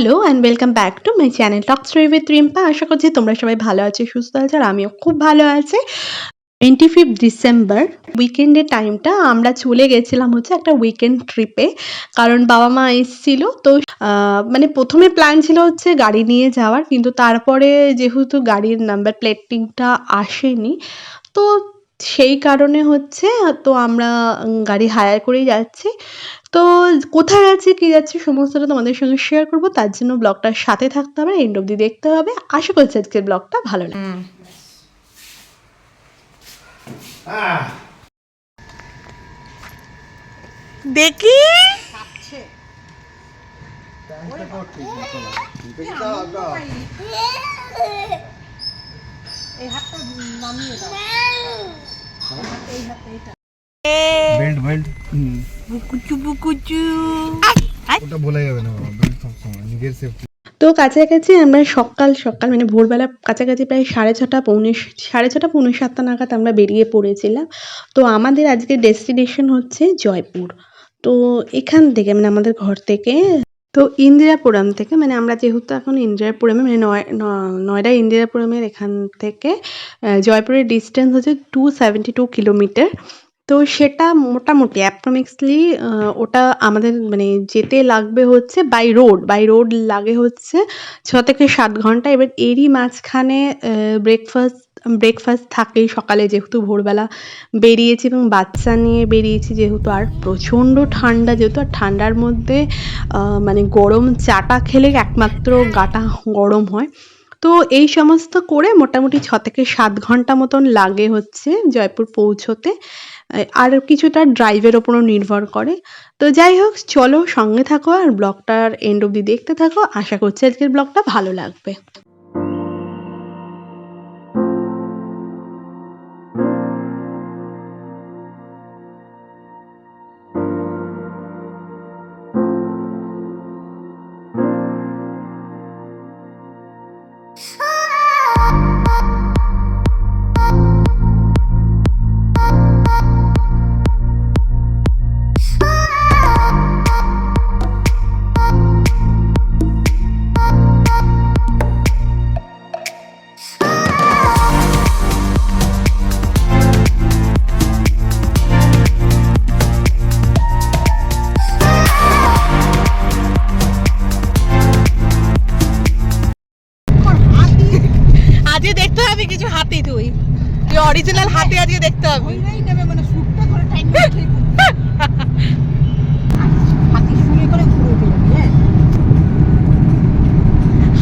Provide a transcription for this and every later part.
Hello and welcome back to my channel talk story with Rimpa আশা করছি তোমরা সবাই ভালো আছো, সুস্থ আছো আর আমিও খুব ভালো আছি। টোয়েন্টি ফিফথ ডিসেম্বর উইকেন্ডের টাইমটা আমরা চলে গেছিলাম হচ্ছে একটা উইকেন্ড ট্রিপে কারণ বাবা মা এসেছিল, তো মানে প্রথমে প্ল্যান ছিল হচ্ছে গাড়ি নিয়ে যাওয়ার, কিন্তু তারপরে যেহেতু গাড়ির নাম্বার প্লেটিংটা আসেনি, তো সেই কারণে হচ্ছে তো আমরা গাড়ি হায়ার করেই যাচ্ছি। তো কোথায় যাচ্ছি কি যাচ্ছি সমস্তটা তোমাদের সঙ্গে শেয়ার করব। তার জন্য ব্লগটার সাথে থাকতে হবে এন্ড অব্দি দেখতে হবে। আশা করছি আজকের ব্লগটা ভালো লাগে দেখি। বেল্ট বেল্ট বুকুচু বুকুচু ওটা বলা যাবে না বাবা বেল্ট সবসময় নিজের সেফটি তো কাছাকাছি আমরা সকাল সকাল মানে ভোরবেলা কাছাকাছি প্রায় সাড়ে ছটা পৌনে সাড়ে ছটা পৌনে সাতটা নাগাদ আমরা বেরিয়ে পড়েছিলাম। তো আমাদের আজকে ডেস্টিনেশন হচ্ছে জয়পুর। তো এখান থেকে মানে আমাদের ঘর থেকে তো ইন্দিরাপুরম থেকে মানে আমরা যেহেতু এখন ইন্দিরাপুরমে মানে নয় নয়ডা ইন্দিরাপুরমের এখান থেকে জয়পুরের ডিস্টেন্স হচ্ছে টু সেভেন্টি টু কিলোমিটার তো সেটা মোটামুটি অ্যাপ্রোমিক্সলি ওটা আমাদের মানে যেতে লাগবে হচ্ছে বাই রোড বাই রোড লাগে হচ্ছে ছ থেকে সাত ঘণ্টা। এবার এরই মাঝখানে ব্রেকফাস্ট ব্রেকফাস্ট থাকেই সকালে যেহেতু ভোরবেলা বেরিয়েছি এবং বাচ্চা নিয়ে বেরিয়েছি যেহেতু আর প্রচণ্ড ঠান্ডা, যেহেতু আর ঠান্ডার মধ্যে মানে গরম চাটা খেলে একমাত্র গাটা গরম হয়। তো এই সমস্ত করে মোটামুটি ছ থেকে সাত ঘণ্টা মতন লাগে হচ্ছে জয়পুর পৌঁছোতে। আর কিছুটা ড্রাইভের ওপরও নির্ভর করে। তো যাই হোক, চলো সঙ্গে থাকো আর ব্লগটার এন্ড অব্দি দেখতে থাকো। আশা করছি আজকের ব্লগটা ভালো লাগবে। তুই অরিজিনাল হাতি আজকে দেখতে হবে।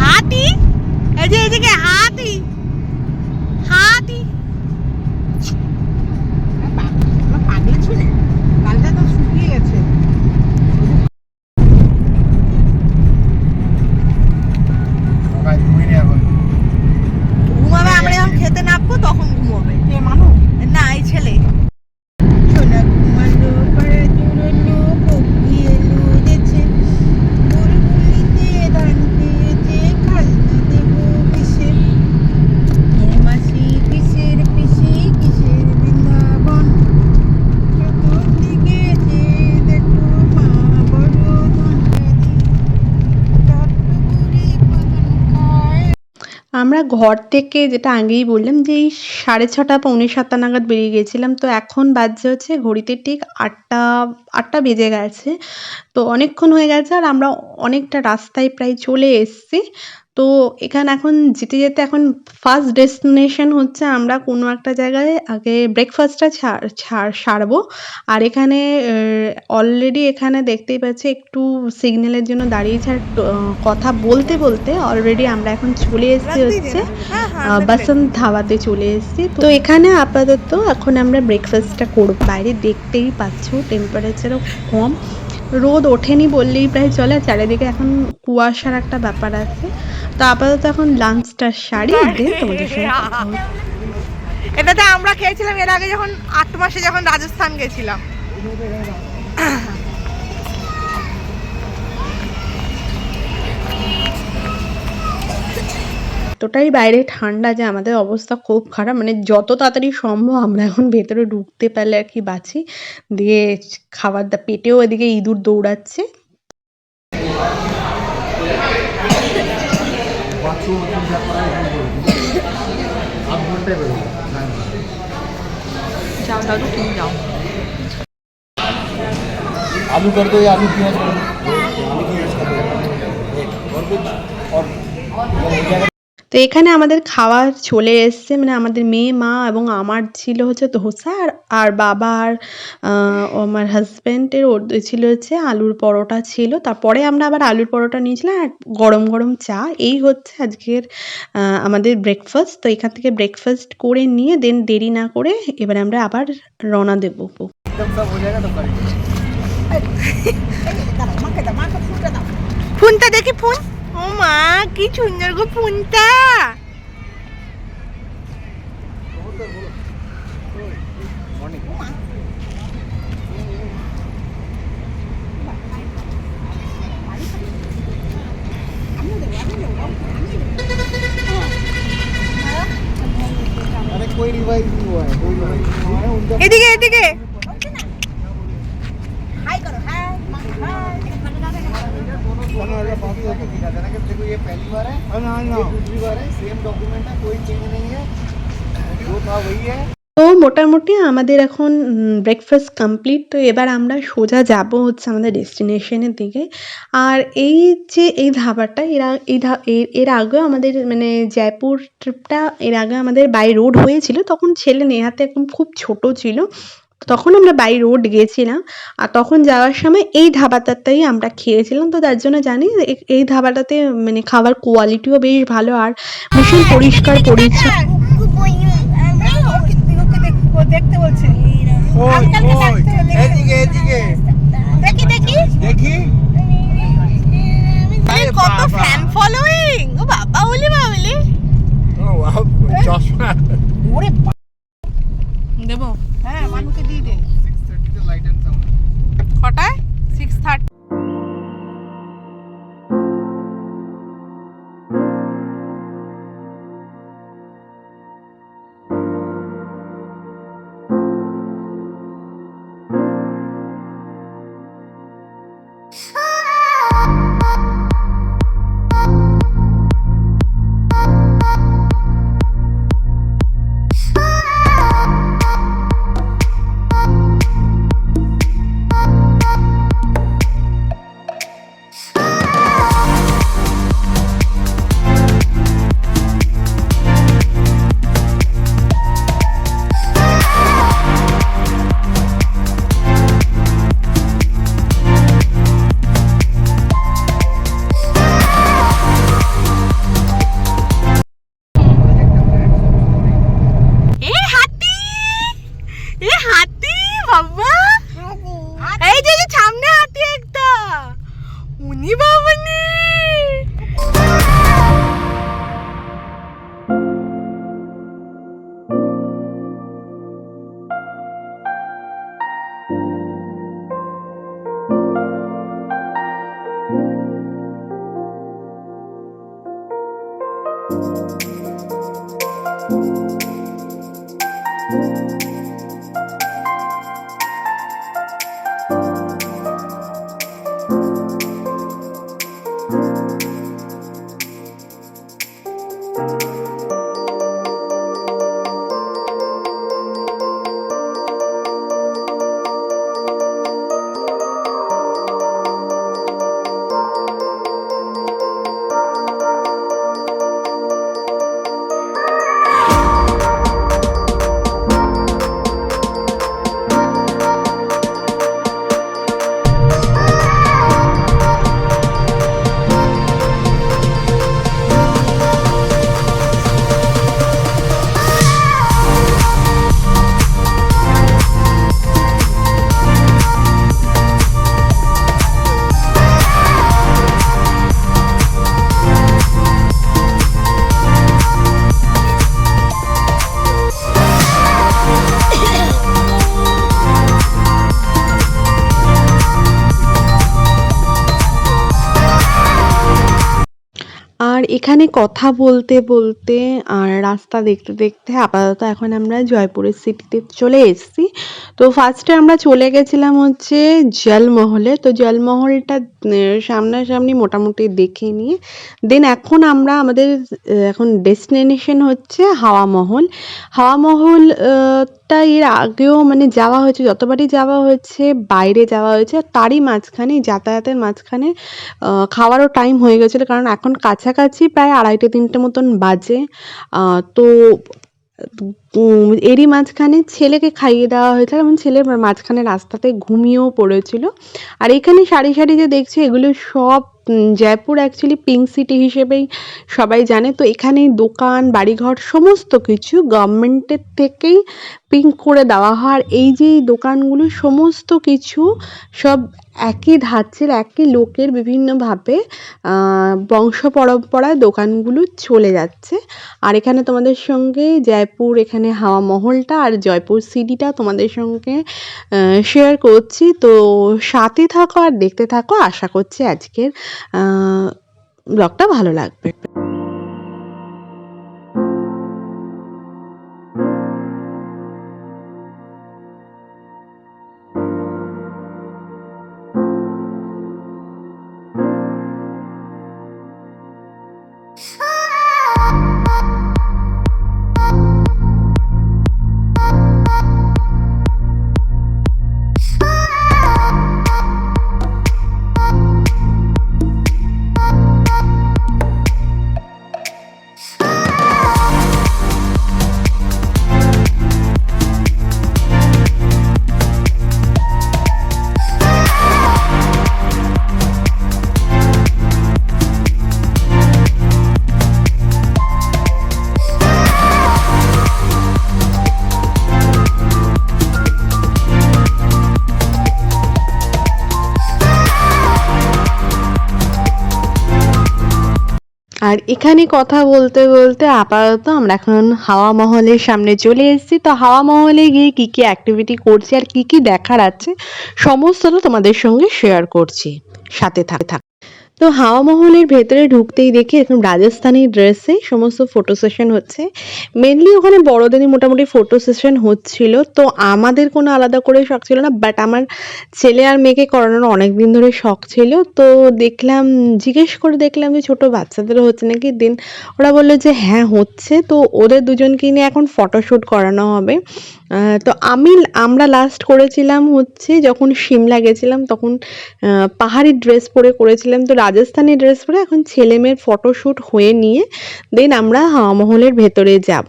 হাতি এই যে এদিকে হাতি হাতি আমরা ঘর থেকে যেটা আগেই বললাম যে এই সাড়ে ছটা, পৌনে সাতটা নাগাদ বেরিয়ে গেছিলাম তো এখন বাজছে হচ্ছে ঘড়িতে ঠিক আটটা আটটা বেজে গেছে। তো অনেকক্ষণ হয়ে গেছে আর আমরা অনেকটা রাস্তায় প্রায় চলে এসেছি। তো এখানে এখন যেতে যেতে এখন ফার্স্ট ডেস্টিনেশন হচ্ছে আমরা কোনো একটা জায়গায় আগে ব্রেকফাস্টটা ছাড় সারবো। আর এখানে অলরেডি এখানে দেখতেই পাচ্ছি একটু সিগন্যালের জন্য দাঁড়িয়েছে আর কথা বলতে বলতে অলরেডি আমরা এখন চলে এসেছি হচ্ছে হ্যাঁ, আহ, বাসন্ত ধাবাতে চলে এসেছি। তো এখানে আপাতত এখন আমরা ব্রেকফাস্টটা করব। বাইরে দেখতেই পাচ্ছ টেম্পারেচারও কম। রোদ ওঠেনি বললেই প্রায় চলে চারিদিকে এখন কুয়াশার একটা ব্যাপার আছে। তো আপাতত এখন লাঞ্চটা সারি দেন তোমাদের সঙ্গে। এটাতে আমরা খেয়েছিলাম এর আগে যখন আট মাসে যখন রাজস্থান গেছিলাম। এতটাই বাইরে ঠান্ডা যে আমাদের অবস্থা খুব খারাপ মানে যত তাড়াতাড়ি সম্ভব আমরা এখন ভেতরে ঢুকতে পারলে আর কি বাঁচি দিয়ে খাবার দা পেটেও এদিকে ইঁদুর দৌড়াচ্ছে পাঁচশো তিন চার টাকা এখানে করে দিই। আধ ঘন্টায় বেরোবো হ্যাঁ যাও দাদু তুমি যাও आलू कर दो या आलू प्याज कर दो आलू प्याज कर दो एक और कुछ और हो जाएगा তো এখানে আমাদের খাওয়ার চলে এসছে মানে আমাদের মেয়ে মা এবং আমার ছিল হচ্ছে ধোসা আর আর বাবা আর আমার হাজব্যান্ডের ওর ছিল হচ্ছে আলুর পরোটা ছিল। তারপরে আমরা আবার আলুর পরোটা নিয়েছিলাম আর গরম গরম চা। এই হচ্ছে আজকের আমাদের ব্রেকফাস্ট তো এখান থেকে ব্রেকফাস্ট করে নিয়ে দেন দেরি না করে এবার আমরা আবার রওনা দেবো। ফোনটা দেখি ফোন। মা কি সুন্দর গো ফোনটা वाला बात होके दिखा देना कि देखो ये पहली बार है ना ना दूसरी बार है सेम डॉक्यूमेंट है कोई चेंज नहीं है जो था वही है তো মোটামুটি আমাদের এখন ব্রেকফাস্ট কমপ্লিট তো এবার আমরা সোজা যাব হচ্ছে আমাদের ডেস্টিনেশনের দিকে আর এই যে এই ধাবাটা এর আ- এই ধা এর এর আগেও আমাদের মানে জয়পুর ট্রিপটা এর আগে আমাদের বাই রোড হয়েছিল তখন ছেলে নেহাতে একদম খুব ছোট ছিল তখন আমরা বাই রোড গিয়েছিলাম আর তখন যাওয়ার সময় এই ধাবাটাতেই আমরা খেয়েছিলাম তো তার জন্য জানি এই ধাবাটাতে মানে খাবার কোয়ালিটিও বেশ ভালো আর ভীষণ পরিষ্কার পরিচ্ছন্ন দেখতে বলছে ওই ওই এদিকে এদিকে দেখি দেখি দেখি আরে কত ফ্যান ফলোইং ও বাবা বলি বাবলি এখানে কথা বলতে বলতে আর রাস্তা দেখতে দেখতে আপাতত এখন আমরা জয়পুরের সিটিতে চলে এসেছি। তো ফার্স্টে আমরা চলে গেছিলাম হচ্ছে জলমহলে। তো জলমহলটা সামনাসামনি মোটামুটি দেখে নিয়ে। দেন এখন আমরা আমাদের এখন ডেস্টিনেশন হচ্ছে হাওয়া মহল। হাওয়া মহল আহ, টা এর আগেও মানে যাওয়া হয়েছে যতবারই যাওয়া হয়েছে বাইরে যাওয়া হয়েছে তারই মাঝখানে যাতায়াতের মাঝখানে খাওয়ারও টাইম হয়ে গেছিল। কারণ এখন কাছাকাছি প্রায় আড়াইটে তিনটে মতন বাজে। তো এরই মাঝখানে ছেলেকে খাইয়ে দেওয়া হয়েছে এবং ছেলে মাঝখানে রাস্তাতে ঘুমিয়েও পড়েছিল। আর এখানে সারি সারি যে দেখছি, এগুলো সব জয়পুর অ্যাকচুয়ালি পিঙ্ক সিটি হিসেবেই সবাই জানে। তো এখানে দোকান, বাড়িঘর সমস্ত কিছু গভর্নমেন্টের থেকেই পিঙ্ক করে দেওয়া হয়। আর এই যে দোকানগুলো সমস্ত কিছু সব একই ধাঁচের, একই লোকের বিভিন্নভাবে বংশ পরম্পরায় দোকানগুলো চলে যাচ্ছে। আর এখানে তোমাদের সঙ্গে জয়পুর, এখানে হাওয়া মহলটা আর জয়পুর সিটিটা তোমাদের সঙ্গে শেয়ার করছি। তো সাথে থাকো আর দেখতে থাকো। আশা করছি আজকের ব্লগটা ভালো লাগবে। এখানে কথা বলতে বলতে আপাতত আমরা এখন হাওয়া মহলের সামনে চলে এসেছি। তো হাওয়া মহলে গিয়ে কি কি অ্যাক্টিভিটি করছি আর কি কি দেখার আছে, সমস্তটা তোমাদের সঙ্গে শেয়ার করছি। সাথে থাক থাক তো হাওয়া মহলের ভেতরে ঢুকতেই দেখি এরকম রাজস্থানি ড্রেসে সমস্ত ফটো সেশন হচ্ছে। মেনলি ওখানে বড়দেরই মোটামুটি ফটো সেশন হচ্ছিল। তো আমাদের কোনো আলাদা করে শখ ছিল না বাট আমার ছেলে আর মেয়েকে করানোর অনেক দিন ধরে শখ ছিল। তো দেখলাম, জিজ্ঞেস করে দেখলাম যে ছোট বাচ্চাদেরও হচ্ছে নাকি? দিন ওরা বলল যে হ্যাঁ হচ্ছে। তো ওদের দুজনকে নিয়ে এখন ফটোশ্যুট করানো হবে। তো আমি আমরা লাস্ট করেছিলাম হচ্ছে যখন সিমলা গেছিলাম তখন পাহাড়ি ড্রেস পরে করেছিলাম। তো রাজস্থানি ড্রেস পরে এখন ছেলেমেয়ের ফটোশ্যুট হয়ে নিয়ে দেন আমরা হাওয়া মহলের ভেতরে যাব।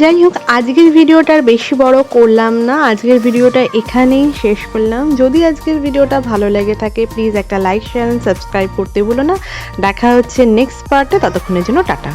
যাই হোক, আজকের ভিডিওটা আর বেশি বড় করলাম না। আজকের ভিডিওটা এখানেই শেষ করলাম। যদি আজকের ভিডিওটা ভালো লেগে থাকে প্লিজ একটা লাইক শেয়ার সাবস্ক্রাইব করতে বলো না। দেখা হচ্ছে নেক্সট পার্টে ততক্ষণের জন্য টাটা।